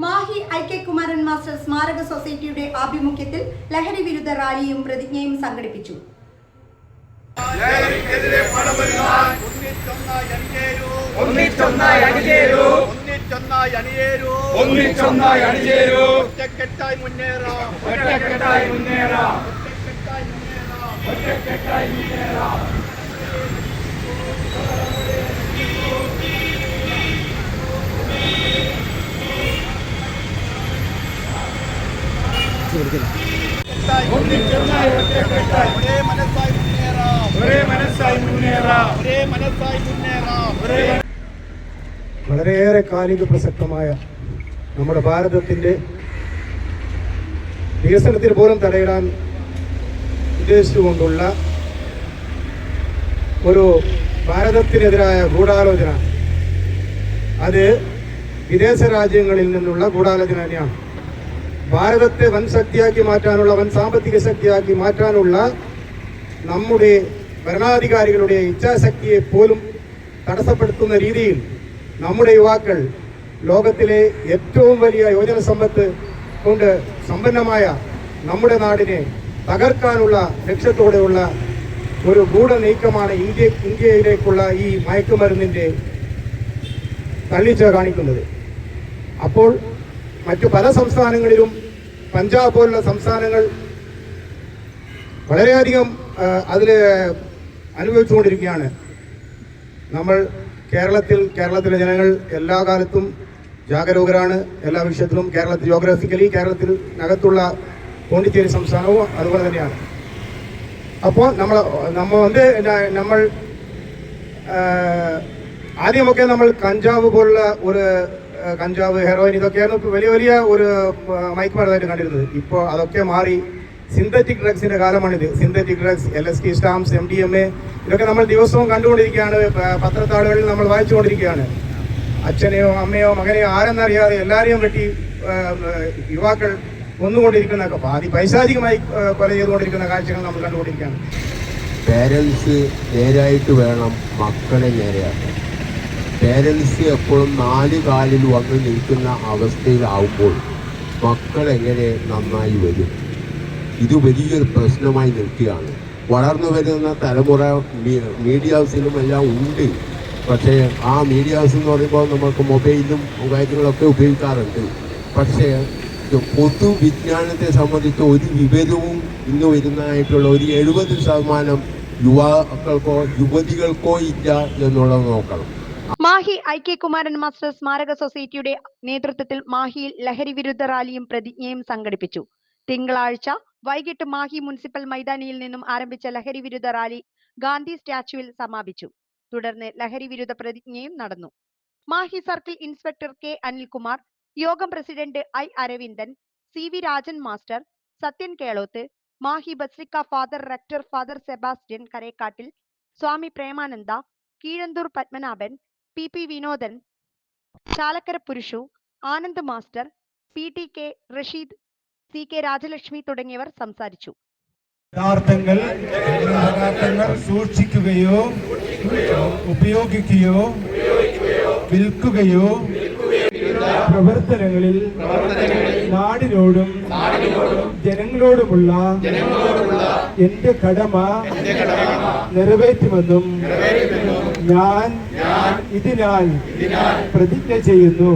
Mahe I K Kumaran master സ്മാരക സൊസൈറ്റിയുടെ ആഭിമുഖ്യത്തിൽ ലഹരി വിരുദ്ധ റാലിയും പ്രതിജ്ഞയും സംഘടിപ്പിച്ചു. മുന്നേറാം. മുന്നേറാം. മുന്നേറാം. ഒറ്റക്കെട്ടായി മുന്നേറാം. ഒന്നിച്ചൊന്നായി പിടിക്കില്ല ഒരേ മനസ്സായി മുന്നേറാം. ഒരേ മനസ്സായി മുന്നേറാം. ഒരേ മനസ്സായി മുന്നേറാം. ഒരേ വളരെയേറെ കാലിക പ്രസക്തമായ നമ്മുടെ ഭാരതത്തിന്റെ വികസനത്തിന് പോലും തടയിടാൻ ഉദ്ദേശിച്ചുകൊണ്ടുള്ള ഒരു ഭാരതത്തിനെതിരായ ഗൂഢാലോചന. അത് വിദേശ രാജ്യങ്ങളിൽ നിന്നുള്ള ഗൂഢാലോചന തന്നെയാണ്. ഭാരതത്തെ വൻ ശക്തിയാക്കി മാറ്റാനുള്ള വൻ സാമ്പത്തിക ശക്തിയാക്കി മാറ്റാനുള്ള നമ്മുടെ ഭരണാധികാരികളുടെ ഇച്ഛാശക്തിയെ പോലും തടസ്സപ്പെടുത്തുന്ന രീതിയിൽ നമ്മുടെ യുവാക്കൾ ലോകത്തിലെ ഏറ്റവും വലിയ യോജന സമ്പത്ത് കൊണ്ട് സമ്പന്നമായ നമ്മുടെ നാടിനെ തകർക്കാനുള്ള ലക്ഷ്യത്തോടെയുള്ള ഒരു ഗൂഢ നീക്കമാണ് ഇന്ത്യ ഇന്ത്യയിലേക്കുള്ള ഈ മയക്കുമരുന്നിന്റെ തള്ളിച്ച കാണിക്കുന്നത്. അപ്പോൾ മറ്റു പല സംസ്ഥാനങ്ങളിലും പഞ്ചാബ് പോലുള്ള സംസ്ഥാനങ്ങൾ വളരെയധികം അതിൽ അനുഭവിച്ചുകൊണ്ടിരിക്കുകയാണ്. നമ്മൾ കേരളത്തിൽ കേരളത്തിലെ ജനങ്ങൾ എല്ലാ കാലത്തും ജാഗരൂകരാണ്. എല്ലാ വിഷയത്തിലും കേരളത്തിൽ ജോഗ്രഫിക്കലി കേരളത്തിൽ അകത്തുള്ള പോണ്ടിച്ചേരി സംസ്ഥാനവും അതുപോലെ തന്നെയാണ്. അപ്പോൾ നമ്മൾ നമ്മൾ വന്ന് നമ്മൾ ആദ്യമൊക്കെ നമ്മൾ കഞ്ചാവ് പോലുള്ള ഒരു കഞ്ചാവ് ഹെറോയിൻ ഇതൊക്കെയാണ് വലിയ വലിയ ഒരു മയക്കുമരുന്നായിട്ട് കണ്ടിരുന്നത്. ഇപ്പോൾ അതൊക്കെ മാറി സിന്തറ്റിക് ഡ്രഗ്സിന്റെ കാലമാണിത്. Synthetic drugs L S D stamps M D M A ഇതൊക്കെ നമ്മൾ ദിവസവും കണ്ടുകൊണ്ടിരിക്കുകയാണ്. പത്രത്താളുകളിൽ നമ്മൾ വായിച്ചുകൊണ്ടിരിക്കുകയാണ്. അച്ഛനെയോ അമ്മയോ മകനെയോ ആരെന്നറിയാതെ എല്ലാവരെയും വെട്ടി യുവാക്കൾ കൊന്നുകൊണ്ടിരിക്കുന്ന പാതി പൈശാചികമായി കൊല ചെയ്തുകൊണ്ടിരിക്കുന്ന കാഴ്ചകൾ നമ്മൾ കണ്ടുകൊണ്ടിരിക്കുകയാണ്. പേരൻസ് നേരായിട്ട് വേണം മക്കളെ നേരെയാക്കാൻ. പേരൻസ് എപ്പോഴും നാല് കാലിൽ വന്ന് നിൽക്കുന്ന അവസ്ഥയിലാവുമ്പോൾ മക്കൾ എങ്ങനെ നന്നായി വരും? ഇത് വലിയൊരു പ്രശ്നമായി നിൽക്കുകയാണ്. വളർന്നു വരുന്ന തലമുറ മീഡിയ മീഡിയാസിലും എല്ലാം ഉണ്ട്. പക്ഷേ ആ മീഡിയാസ് എന്ന് പറയുമ്പോൾ നമുക്ക് മൊബൈലും കാര്യങ്ങളൊക്കെ ഉപയോഗിക്കാറുണ്ട്. പക്ഷേ പൊതുവിജ്ഞാനത്തെ സംബന്ധിച്ച് ഒരു വിവരവും ഇന്ന് വരുന്നതായിട്ടുള്ള ഒരു എഴുപത് ശതമാനം യുവാക്കൾക്കോ യുവതികൾക്കോ ഇല്ല എന്നുള്ളത് നോക്കണം. Mahe I K Kumaran master സ്മാരക സൊസൈറ്റിയുടെ നേതൃത്വത്തിൽ മാഹിയിൽ ലഹരി വിരുദ്ധ റാലിയും പ്രതിജ്ഞയും സംഘടിപ്പിച്ചു. തിങ്കളാഴ്ച വൈകിട്ട് മാഹി മുനിസിപ്പൽ മൈതാനിയിൽ നിന്നും ആരംഭിച്ച ലഹരി വിരുദ്ധ റാലി ഗാന്ധി സ്റ്റാച്യുവിൽ സമാപിച്ചു. തുടർന്ന് ലഹരി വിരുദ്ധ പ്രതിജ്ഞയും നടന്നു. Mahe circle inspector K Anilkumar യോഗം president I Aravindan C V Rajan master Sathyan Keloth Mahe basilica father rector father Sebastian Karekkattil Swami Premananda Keezhanthoor Padmanabhan P P Vinodan Chalakkara Purushu Anand master P T K Rasheed C K Rajalakshmi തുടങ്ങിയവർ സംസാരിച്ചു. പദാർത്ഥങ്ങൾ പദാർത്ഥങ്ങൾ സൂക്ഷിക്കുകയോ ഉപയോഗിക്കുകയോ വിൽക്കുകയോ പ്രവർത്തനങ്ങളിൽ നാടിനോടും ജനങ്ങളോടുമുള്ള എന്റെ കടമ നിറവേറ്റുമെന്നും ഞാൻ ഇതിനായി പ്രതിജ്ഞ ചെയ്യുന്നു.